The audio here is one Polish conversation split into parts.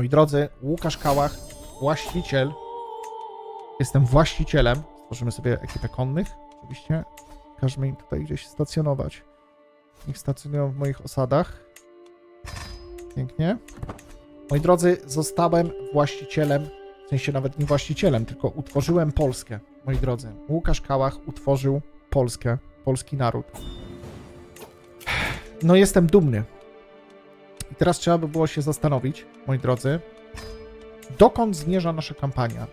Moi drodzy, Łukasz Kałach, właściciel. Jestem właścicielem. Stworzymy sobie ekipę konnych. Oczywiście każmy im tutaj gdzieś stacjonować. Niech stacjonują w moich osadach. Pięknie. Moi drodzy, zostałem właścicielem, w sensie nawet nie właścicielem, tylko utworzyłem Polskę. Moi drodzy, Łukasz Kałach utworzył Polskę, polski naród. No jestem dumny. I teraz trzeba by było się zastanowić, moi drodzy, dokąd zmierza nasza kampania.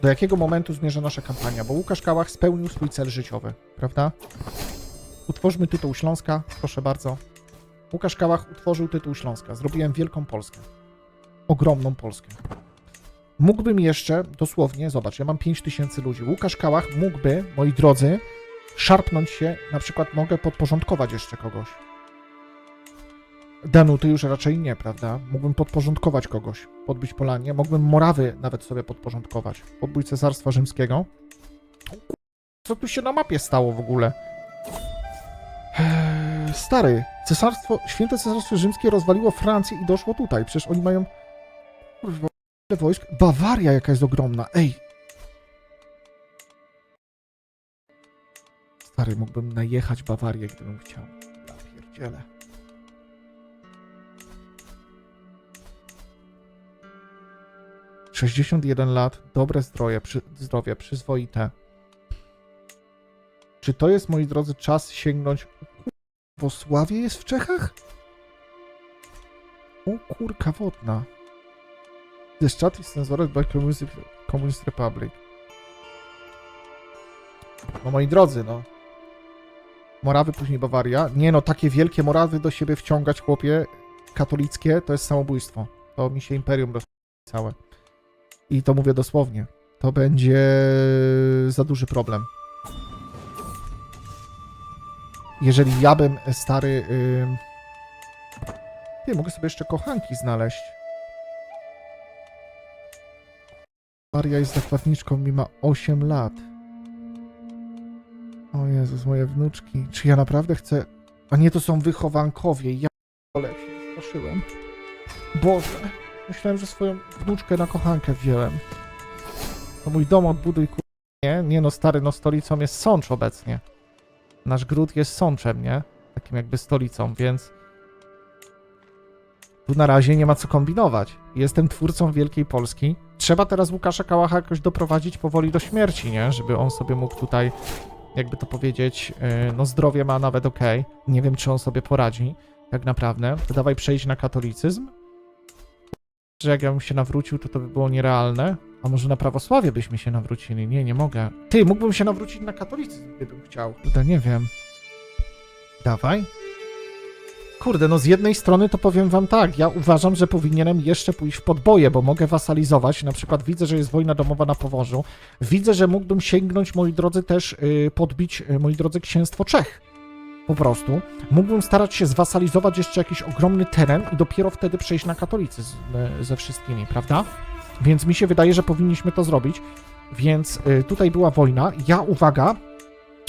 Do jakiego momentu zmierza nasza kampania? Bo Łukasz Kałach spełnił swój cel życiowy, prawda? Utwórzmy tytuł Śląska, proszę bardzo. Łukasz Kałach utworzył tytuł Śląska. Zrobiłem wielką Polskę. Ogromną Polskę. Mógłbym jeszcze, dosłownie, zobacz, ja mam 5000 ludzi. Łukasz Kałach mógłby, moi drodzy, szarpnąć się, na przykład mogę podporządkować jeszcze kogoś. Danuty już raczej nie, prawda? Mógłbym podporządkować kogoś, podbić Polanię, mógłbym Morawy nawet sobie podporządkować, podbój Cesarstwa Rzymskiego. Co tu się na mapie stało w ogóle? Eee, Stary, cesarstwo, święte Cesarstwo Rzymskie rozwaliło Francję i doszło tutaj. Przecież oni mają kurwa wojsk. Bawaria jaka jest ogromna. Ej. Stary, mógłbym najechać Bawarię, gdybym chciał. Ja. Sześćdziesiąt jeden lat, dobre zdrowie, przy, zdrowie, przyzwoite. Czy to jest, moi drodzy, czas sięgnąć... Wosławie jest w Czechach? O kurka wodna. The chat is censored by Communist, Republic. No moi drodzy, no. Morawy, później Bawaria. Nie no, takie wielkie Morawy do siebie wciągać, chłopie, katolickie, to jest samobójstwo. To mi się imperium roz... całe. I to mówię dosłownie. To będzie za duży problem. Jeżeli ja bym e, stary... Yy... Mogę sobie jeszcze kochanki znaleźć. Maria jest zakładniczką, mi ma 8 lat. O Jezus, moje wnuczki. Czy ja naprawdę chcę... A nie, to są wychowankowie. Ja ale się. Boże. Myślałem, że swoją wnuczkę na kochankę wziąłem. To mój dom odbuduj, kur... Nie, nie no, stary, no stolicą jest Sącz obecnie. Nasz gród jest Sączem, nie? Takim jakby stolicą, więc... Tu na razie nie ma co kombinować. Jestem twórcą Wielkiej Polski. Trzeba teraz Łukasza Kałacha jakoś doprowadzić powoli do śmierci, nie? Żeby on sobie mógł tutaj, jakby to powiedzieć, yy, no zdrowie ma nawet ok. Nie wiem, czy on sobie poradzi, tak naprawdę. To dawaj przejść na katolicyzm. Że jak ja się nawrócił, to to by było nierealne. A może na prawosławie byśmy się nawrócili? Nie, nie mogę. Ty, mógłbym się nawrócić na katolicyzm, gdybym chciał. Tutaj nie wiem. Dawaj. Kurde, no z jednej strony to powiem wam tak, ja uważam, że powinienem jeszcze pójść w podboje, bo mogę wasalizować, na przykład widzę, że jest wojna domowa na Poworzu, widzę, że mógłbym sięgnąć, moi drodzy, też y, podbić, y, moi drodzy, księstwo Czech. Po prostu. Mógłbym starać się zwasalizować jeszcze jakiś ogromny teren i dopiero wtedy przejść na katolicyzm y, ze wszystkimi, prawda? Więc mi się wydaje, że powinniśmy to zrobić. Więc y, tutaj była wojna. Ja, uwaga,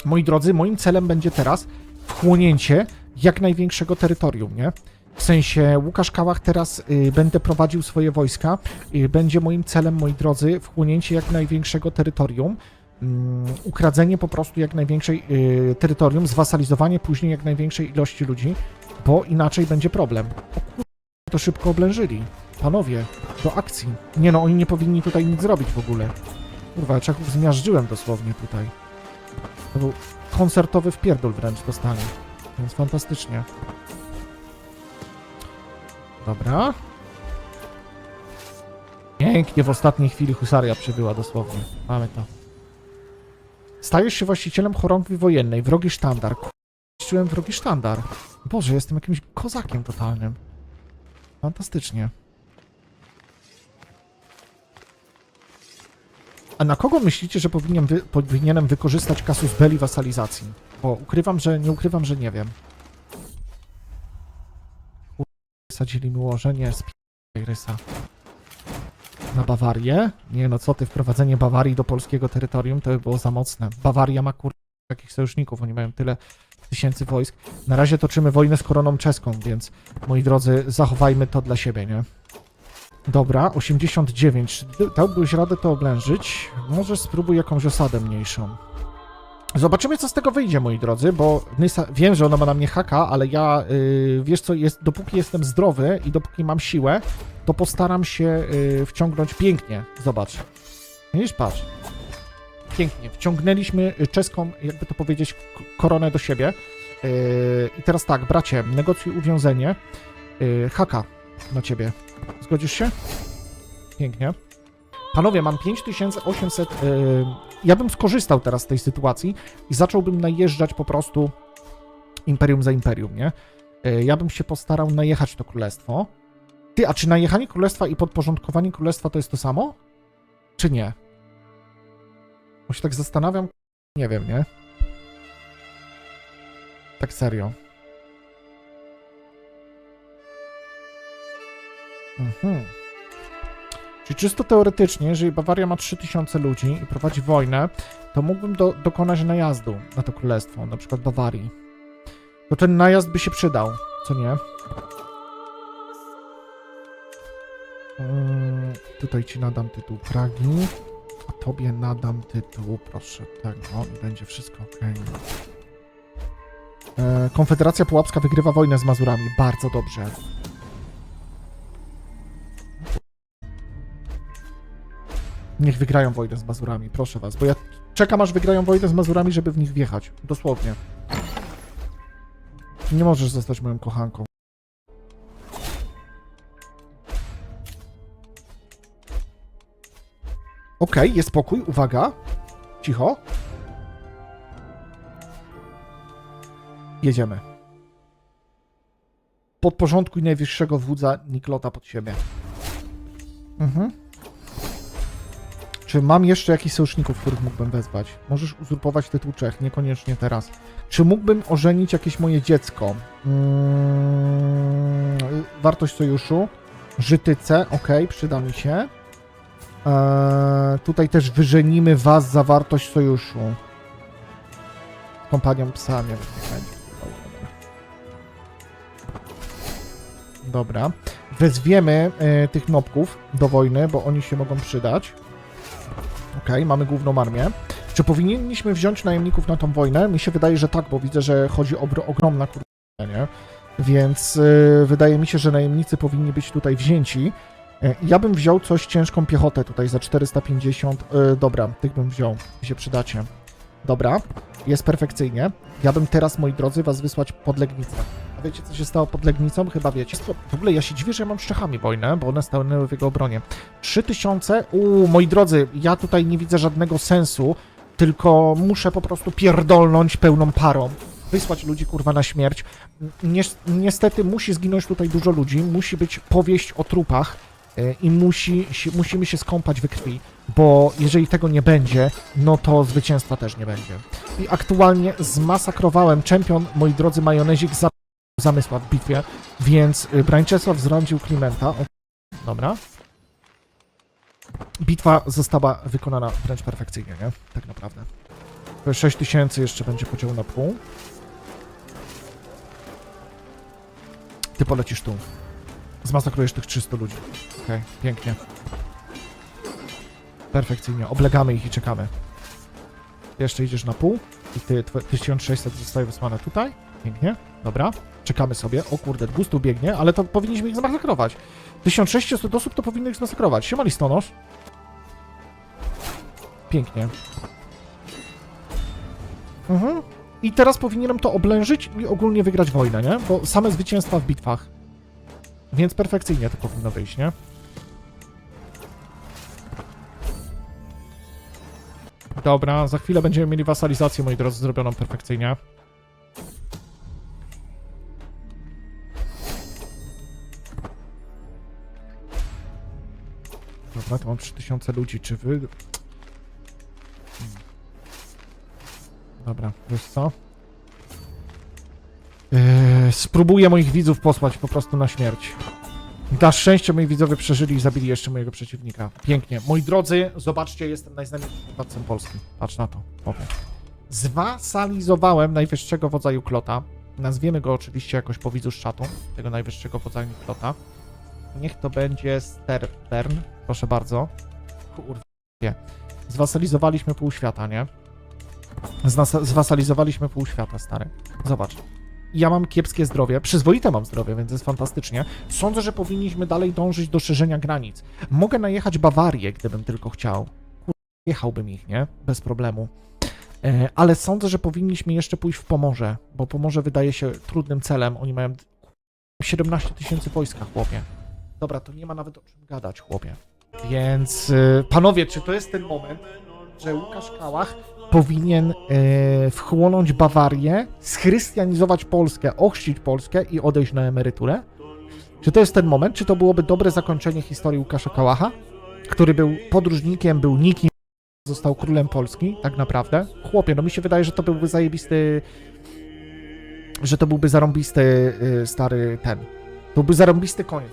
moi drodzy, moim celem będzie teraz wchłonięcie jak największego terytorium, nie? W sensie Łukasz Kałach teraz y, będę prowadził swoje wojska. Y, będzie moim celem, moi drodzy, wchłonięcie jak największego terytorium. Mm, ukradzenie po prostu jak największej y, terytorium, zwasalizowanie później jak największej ilości ludzi, bo inaczej będzie problem. To szybko oblężyli. Panowie, do akcji. Nie no, oni nie powinni tutaj nic zrobić w ogóle. Kurwa, Czechów zmiażdżyłem dosłownie tutaj. To był koncertowy wpierdol wręcz dostali. Więc fantastycznie. Dobra. Pięknie w ostatniej chwili husaria przybyła dosłownie. Mamy to. Stajesz się właścicielem chorągwi wojennej. Wrogi sztandar. Zniszczyłem wrogi sztandar. Boże, jestem jakimś kozakiem totalnym. Fantastycznie. A na kogo myślicie, że powinien wy, powinienem wykorzystać kasus belli wasalizacji? Bo ukrywam, że nie ukrywam, że nie wiem. Sadzili mi ułożenie z p- rysa. Na Bawarię? Nie no co ty, wprowadzenie Bawarii do polskiego terytorium to by było za mocne. Bawaria ma kur... jakich sojuszników, oni mają tyle tysięcy wojsk. Na razie toczymy wojnę z koroną czeską, więc moi drodzy, zachowajmy to dla siebie, nie? Dobra, 89. Czy ty dałbyś radę to oblężyć? Może spróbuj jakąś osadę mniejszą. Zobaczymy, co z tego wyjdzie, moi drodzy, bo Nysa, wiem, że ona ma na mnie haka, ale ja, yy, wiesz co, jest, dopóki jestem zdrowy i dopóki mam siłę, to postaram się yy, wciągnąć pięknie. Zobacz. Widzisz, patrz. Pięknie. Wciągnęliśmy y, czeską, jakby to powiedzieć, koronę do siebie. Yy, I teraz tak, bracie, negocjuj uwiązenie. Yy, haka na ciebie. Zgodzisz się? Pięknie. Panowie, mam 5800. Yy, ja bym skorzystał teraz z tej sytuacji i zacząłbym najeżdżać po prostu imperium za imperium, nie? Yy, ja bym się postarał najechać to królestwo. Ty, a czy najechanie królestwa i podporządkowanie królestwa to jest to samo? Czy nie? Bo się tak zastanawiam. Nie wiem, nie? Tak serio. Mhm. Czyli czysto teoretycznie, jeżeli Bawaria ma 3000 ludzi i prowadzi wojnę, to mógłbym do, dokonać najazdu na to królestwo, na przykład Bawarii. To ten najazd by się przydał, co nie? Mm, tutaj ci nadam tytuł Pragi, a tobie nadam tytuł, proszę, tego i będzie wszystko ok. E, Konfederacja Pułapska wygrywa wojnę z Mazurami. Bardzo dobrze. Niech wygrają wojnę z Mazurami, proszę was, bo ja czekam aż wygrają wojnę z Mazurami, żeby w nich wjechać. Dosłownie. Nie możesz zostać moją kochanką. Okej, jest spokój, uwaga. Cicho. Jedziemy. Podporządkuj najwyższego wódza Niklota pod siebie. Mhm. Czy mam jeszcze jakichś sojuszników, których mógłbym wezwać? Możesz uzurpować tytuł Czech, niekoniecznie teraz. Czy mógłbym ożenić jakieś moje dziecko? Mm, wartość sojuszu. Żytyce, ok, przyda mi się. Eee, tutaj też wyżenimy was za wartość sojuszu. Kompanią psa, nie wiem. Dobra. Wezwiemy e, tych nopków do wojny, bo oni się mogą przydać. Okej, mamy główną armię. Czy powinniśmy wziąć najemników na tą wojnę? Mi się wydaje, że tak, bo widzę, że chodzi o ogr- ogromna kurwa, nie? Więc y, wydaje mi się, że najemnicy powinni być tutaj wzięci. Y, ja bym wziął coś ciężką piechotę tutaj za 450. Y, dobra, tych bym wziął, się przydacie. Dobra, jest perfekcyjnie. Ja bym teraz, moi drodzy, was wysłać pod Legnicę. A wiecie, co się stało pod Legnicą? Chyba wiecie. W ogóle ja się dziwię, że ja mam z Czechami wojnę, bo one stanęły w jego obronie. 3000? Uuu, moi drodzy, ja tutaj nie widzę żadnego sensu, tylko muszę po prostu pierdolnąć pełną parą. Wysłać ludzi, kurwa, na śmierć. Ni niestety musi zginąć tutaj dużo ludzi, musi być powieść o trupach e, i musi, musimy się skąpać we krwi, bo jeżeli tego nie będzie, no to zwycięstwa też nie będzie. I aktualnie zmasakrowałem czempion, moi drodzy, majonezik za zamysła w bitwie, więc y, Brańczesław zrądził Klimenta. Dobra. Bitwa została wykonana wręcz perfekcyjnie, nie? Tak naprawdę. To 6000 jeszcze będzie podział na pół. Ty polecisz tu. Zmasakrujesz tych 300 ludzi. Okej, pięknie. Perfekcyjnie. Oblegamy ich i czekamy. Jeszcze idziesz na pół i ty, twoje 1600 zostaje wysłane tutaj. Pięknie. Dobra. Czekamy sobie. O kurde, 200 biegnie, ale to powinniśmy ich zmasakrować. 1600 osób to powinno ich zmasakrować. Siema listonosz. Pięknie. Mhm. I teraz powinienem to oblężyć i ogólnie wygrać wojnę, nie? Bo same zwycięstwa w bitwach. Więc perfekcyjnie to powinno wyjść, nie? Dobra, za chwilę będziemy mieli wasalizację, moi drodzy, zrobioną perfekcyjnie. Dobra, to mam 3000 ludzi, czy wy... Hmm. Dobra, wiesz co? Yy, spróbuję moich widzów posłać po prostu na śmierć. Na szczęście moi widzowie przeżyli i zabili jeszcze mojego przeciwnika. Pięknie. Moi drodzy, zobaczcie, jestem najznamienitszym władcą Polski. Patrz na to. Powiem. Zwasalizowałem najwyższego wodza Juklota. Nazwiemy go oczywiście jakoś po widzu z czatu, tego najwyższego wodza Juklota. Niech to będzie Stern, proszę bardzo. Kurwa. Zwasalizowaliśmy pół świata, nie? Zwasalizowaliśmy pół świata, stary. Zobacz. Ja mam kiepskie zdrowie, przyzwoite mam zdrowie, więc jest fantastycznie. Sądzę, że powinniśmy dalej dążyć do szerzenia granic. Mogę najechać Bawarię, gdybym tylko chciał. Kur- Jechałbym ich, nie? Bez problemu. E, ale sądzę, że powinniśmy jeszcze pójść w Pomorze, bo Pomorze wydaje się trudnym celem. Oni mają 17 tysięcy wojska, chłopie. Dobra, to nie ma nawet o czym gadać, chłopie. Więc e, panowie, czy to jest ten moment, że Łukasz Kałach powinien e, wchłonąć Bawarię, schrystianizować Polskę, ochrzcić Polskę i odejść na emeryturę? Czy to jest ten moment? Czy to byłoby dobre zakończenie historii Łukasza Kałacha, który był podróżnikiem, był nikim, został królem Polski, tak naprawdę? Chłopie, no mi się wydaje, że to byłby zajebisty, że to byłby zarąbisty y, stary ten. To byłby zarąbisty koniec.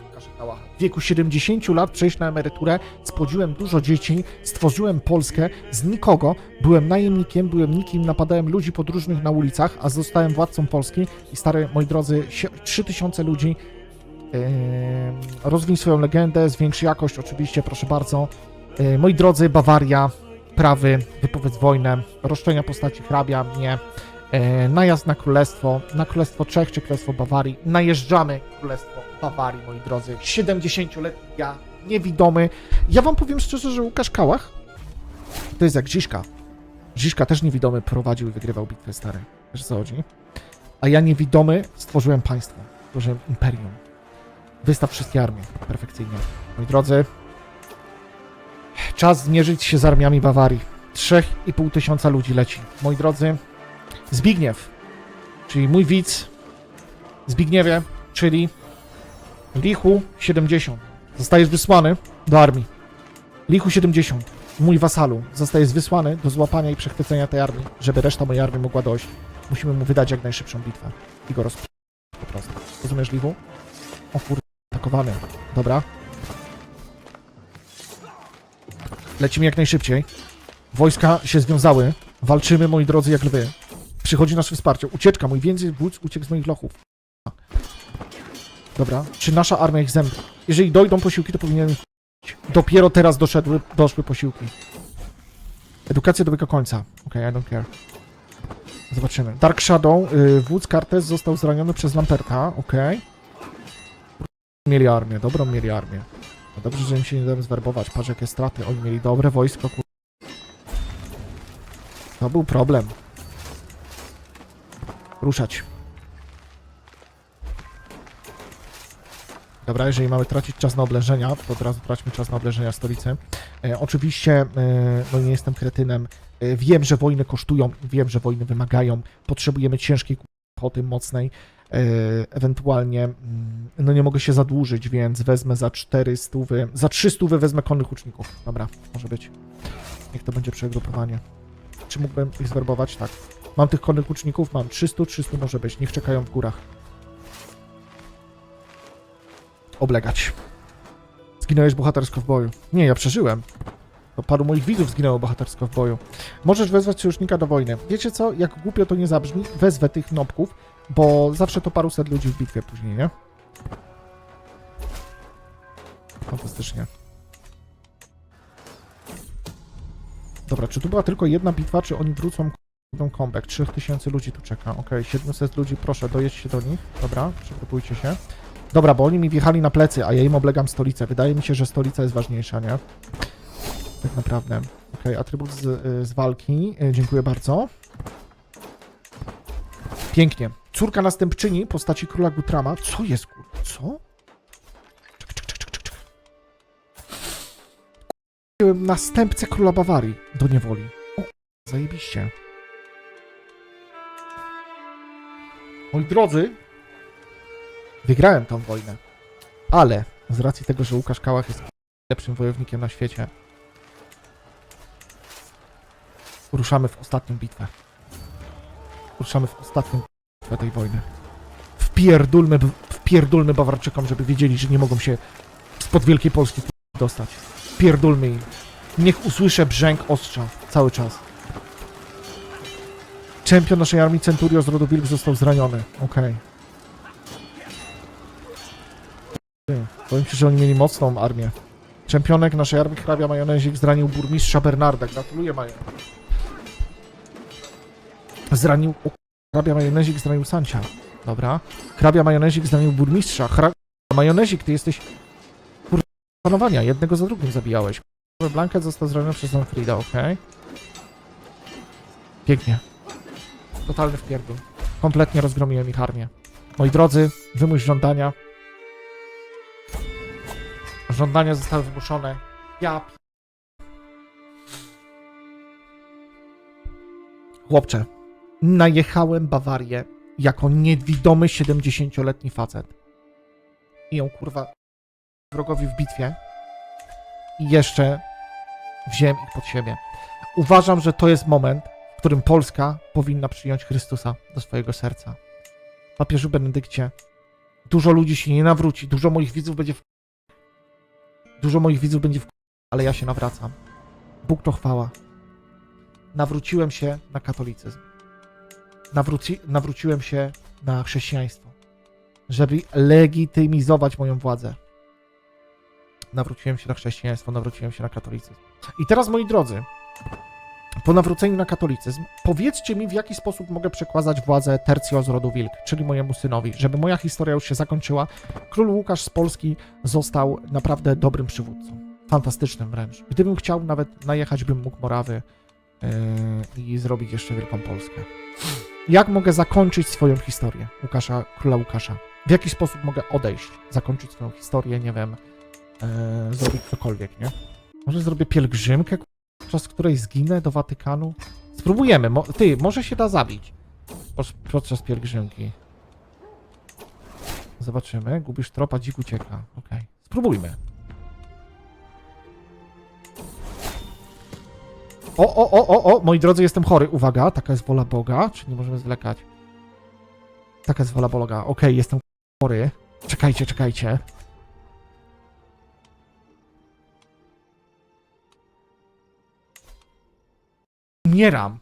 W wieku 70 lat przejść na emeryturę, spłodziłem dużo dzieci, stworzyłem Polskę. Z nikogo, byłem najemnikiem, byłem nikim, napadałem ludzi podróżnych na ulicach, a zostałem władcą Polski. I stary, moi drodzy, sie- 3000 ludzi. Em, rozwin swoją legendę, zwiększ jakość, oczywiście, proszę bardzo. E, moi drodzy, Bawaria, prawy, wypowiedz wojnę, roszczenia postaci hrabia, nie. E, najazd na królestwo, na królestwo Czech czy królestwo Bawarii. Najeżdżamy królestwo Bawarii, moi drodzy. 70-letni ja, niewidomy. Ja wam powiem szczerze, że Łukasz Kałach to jest jak Ziszka. Ziszka też niewidomy prowadził i wygrywał bitwy stare. Wiesz co chodzi? A ja niewidomy stworzyłem państwo, stworzyłem imperium. Wystaw wszystkie armie. Perfekcyjnie. Moi drodzy, czas zmierzyć się z armiami Bawarii. 3,5 tysiąca ludzi leci. Moi drodzy, Zbigniew, czyli mój widz, Zbigniewie, czyli Lichu 70. Zostajesz wysłany do armii. Lichu 70, mój wasalu, zostajesz wysłany do złapania i przechwycenia tej armii, żeby reszta mojej armii mogła dojść. Musimy mu wydać jak najszybszą bitwę. I go roz... po prostu. Rozumiesz, Lichu? O kur... atakowany. Dobra. Lecimy jak najszybciej. Wojska się związały. Walczymy, moi drodzy, jak lwy. Przychodzi nasze wsparcie. Ucieczka, mój więcej wódz uciekł z moich lochów. Dobra. Czy nasza armia ich zęby? Jeżeli dojdą posiłki, to powinien... Dopiero teraz doszedły, doszły posiłki. Edukacja dobiega końca. Okej, I don't care. Zobaczymy. Dark Shadow, y, wódz Cartes został zraniony przez Lamperta. Okej. Mieli armię, dobrą mieli armię. No dobrze, że im się nie dałem zwerbować. Patrz jakie straty. Oni mieli dobre wojsko, kur... To był problem. Ruszać. Dobra, jeżeli mamy tracić czas na oblężenia, to od razu traćmy czas na oblężenia stolicy. E, oczywiście, e, no nie jestem kretynem. E, wiem, że wojny kosztują, wiem, że wojny wymagają. Potrzebujemy ciężkiej piechoty, mocnej. E, ewentualnie, mm, no nie mogę się zadłużyć, więc wezmę za 400, za 300 wezmę konnych łuczników. Dobra, może być. Niech to będzie przegrupowanie. Czy mógłbym ich zwerbować? Tak. Mam tych konnych łuczników? Mam 300, 300 może być. Niech czekają w górach. Oblegać. Zginąłeś bohatersko w boju. Nie, ja przeżyłem. To paru moich widzów zginęło bohatersko w boju. Możesz wezwać sojusznika do wojny. Wiecie co? Jak głupio to nie zabrzmi, wezwę tych nopków, bo zawsze to paruset ludzi w bitwie później, nie? Fantastycznie. Dobra, czy tu była tylko jedna bitwa, czy oni wrócą Idą comeback, 3000 ludzi tu czeka. Okej, 700 ludzi, proszę, dojedźcie do nich. Dobra, przegrupujcie się. Dobra, bo oni mi wjechali na plecy, a ja im oblegam stolicę. Wydaje mi się, że stolica jest ważniejsza, nie? Tak naprawdę. Okej, atrybut z, y, z walki. Y, Dziękuję bardzo. Pięknie. Córka następczyni postaci króla Gutrama. Co jest, kur... Co? Następcę króla Bawarii do niewoli. O, zajebiście. Moi drodzy, wygrałem tą wojnę, ale z racji tego, że Łukasz Kałach jest lepszym wojownikiem na świecie, ruszamy w ostatnią bitwę. Ruszamy w ostatnią bitwę tej wojny. Wpierdulmy, wpierdulmy Bawarczykom, żeby wiedzieli, że nie mogą się spod Wielkiej Polski dostać. Wpierdulmy im. Niech usłyszę brzęk ostrza cały czas. Czempion naszej armii Centurio z rodu Wilk został zraniony. Okej. To Powiem ci, że oni mieli mocną armię. Czempionek naszej armii hrabia majonezik zranił burmistrza Bernarda. Gratuluję, Majo. Zranił... O, hrabia majonezik zranił Sancia. Dobra. Hrabia majonezik zranił burmistrza. Hra... Majonezik, ty jesteś... Kur... panowania. Jednego za drugim zabijałeś. Blanket został zraniony przez Manfrida, okej. Pięknie. Totalny wpierdol. Kompletnie rozgromiłem ich armię. Moi drodzy, wymuś żądania. Żądania zostały wymuszone. Ja. Chłopcze, najechałem Bawarię jako niewidomy 70-letni facet. I ją kurwa wrogowi w bitwie. I jeszcze wziąłem ich pod siebie. Uważam, że to jest moment, którym Polska powinna przyjąć Chrystusa do swojego serca. Papieżu Benedykcie, dużo ludzi się nie nawróci, dużo moich widzów będzie w... Dużo moich widzów będzie w... Ale ja się nawracam. Bóg to chwała. Nawróciłem się na katolicyzm. Nawróci... Nawróciłem się na chrześcijaństwo. Żeby legitymizować moją władzę. Nawróciłem się na chrześcijaństwo, nawróciłem się na katolicyzm. I teraz, moi drodzy, po nawróceniu na katolicyzm, powiedzcie mi, w jaki sposób mogę przekładać władzę Tercio z rodu Wilk, czyli mojemu synowi, żeby moja historia już się zakończyła. Król Łukasz z Polski został naprawdę dobrym przywódcą. Fantastycznym wręcz. Gdybym chciał, nawet najechać bym mógł Morawy yy, i zrobić jeszcze Wielką Polskę. Jak mogę zakończyć swoją historię Łukasza, króla Łukasza? W jaki sposób mogę odejść, zakończyć swoją historię, nie wiem, yy, zrobić cokolwiek, nie? Może zrobię pielgrzymkę, podczas której zginę do Watykanu? Spróbujemy. Mo ty, może się da zabić Pod- podczas pielgrzymki. Zobaczymy. Gubisz tropa, dzik ucieka. Okej. Spróbujmy. O, o, o, o, o, moi drodzy, jestem chory. Uwaga, taka jest wola Boga. Czy nie możemy zwlekać? Taka jest wola Boga. Okej, jestem chory. Czekajcie, czekajcie. Umieram.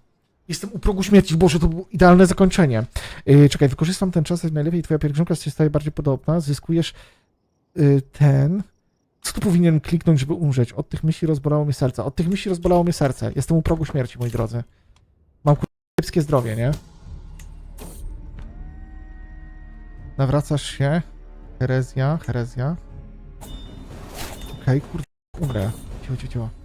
Jestem u progu śmierci. Boże, to było idealne zakończenie. Yy, czekaj, wykorzystam ten czas, najlepiej twoja pielgrzymka się staje bardziej podobna. Zyskujesz yy, ten... Co tu powinien kliknąć, żeby umrzeć? Od tych myśli rozbolało mnie serce. Od tych myśli rozbolało mnie serce. Jestem u progu śmierci, moi drodzy. Mam kiepskie zdrowie, nie? Nawracasz się. Herezja, herezja. Okej, kurde, umrę. Cicho, cicho.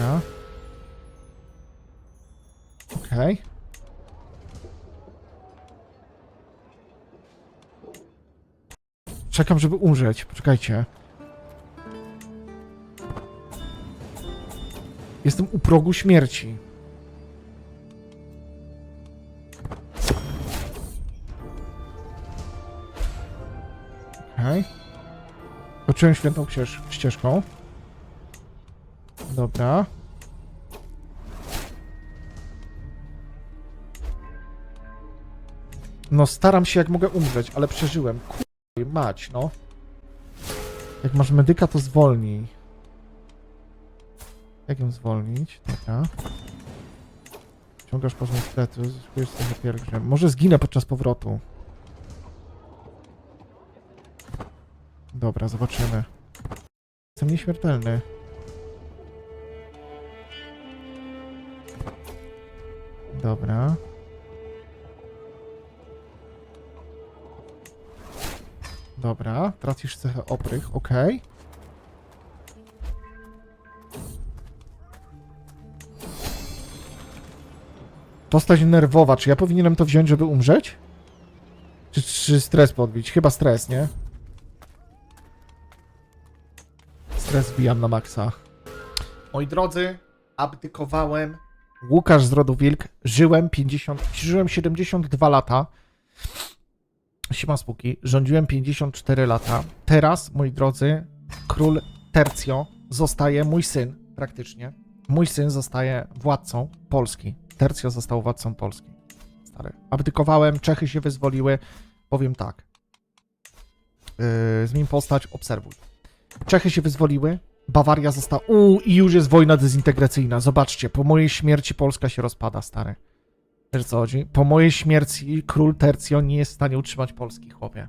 Dobra. Okej. Czekam, żeby umrzeć. Poczekajcie. Jestem u progu śmierci. Okej. Poczułem świętą ścież- ścieżką. Dobra. No staram się jak mogę umrzeć, ale przeżyłem. Kurwa, mać, no. Jak masz medyka, to zwolnij. Jak ją zwolnić? Dobra. Ciągasz poziom stresu, zyskujesz sobie pielgrzym. Może zginę podczas powrotu. Dobra, zobaczymy. Jestem nieśmiertelny. Dobra. Dobra, tracisz cechę oprych, okej. Postać nerwowa, czy ja powinienem to wziąć, żeby umrzeć? Czy, czy stres podbić? Chyba stres, nie? Stres wbijam na maksa. Moi drodzy, abdykowałem. Łukasz z rodu Wilk. Żyłem 50, żyłem 72 lata. Siema spóki. Rządziłem 54 lata. Teraz, moi drodzy, król Tercio zostaje mój syn, praktycznie. Mój syn zostaje władcą Polski. Tercio został władcą Polski. Stary. Abdykowałem, Czechy się wyzwoliły. Powiem tak. Yy, zmień postać, obserwuj. Czechy się wyzwoliły, Bawaria została. Uuu, i już jest wojna dezintegracyjna. Zobaczcie, po mojej śmierci Polska się rozpada, stary. Wiesz co chodzi? Po mojej śmierci król Tercjon nie jest w stanie utrzymać Polski, chłopie.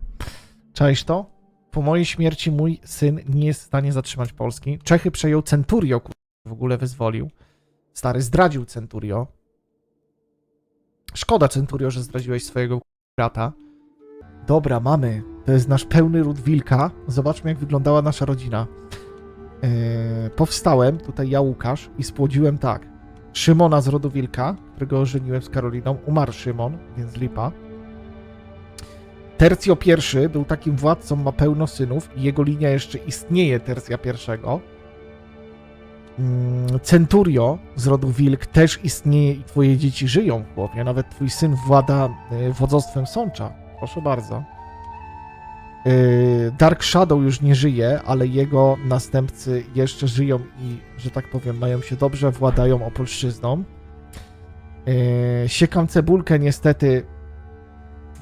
Czaisz to? Po mojej śmierci mój syn nie jest w stanie zatrzymać Polski. Czechy przejął Centurio, w ogóle wyzwolił. Stary zdradził Centurio. Szkoda, Centurio, że zdradziłeś swojego brata. Dobra, mamy. To jest nasz pełny ród wilka. Zobaczmy, jak wyglądała nasza rodzina. Eee, powstałem, tutaj ja, Łukasz, i spłodziłem tak. Szymona z rodu wilka, którego ożeniłem z Karoliną. Umarł Szymon, więc lipa. Tercjo I był takim władcą, ma pełno synów i jego linia jeszcze istnieje, Tercja I. Mm, Centurio z rodu Wilk też istnieje i twoje dzieci żyją, chłopie. Nawet twój syn włada y, wodzostwem Sącza. Proszę bardzo. Y, Dark Shadow już nie żyje, ale jego następcy jeszcze żyją i, że tak powiem, mają się dobrze, władają opolszczyzną. Y, Siekam Cebulkę niestety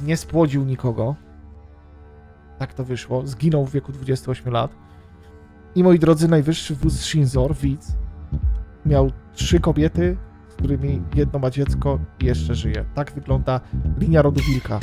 nie spłodził nikogo. Tak to wyszło. Zginął w wieku 28 lat. I moi drodzy, najwyższy wódz Shinzor, widz, miał trzy kobiety, z którymi jedno ma dziecko i jeszcze żyje. Tak wygląda linia rodu wilka.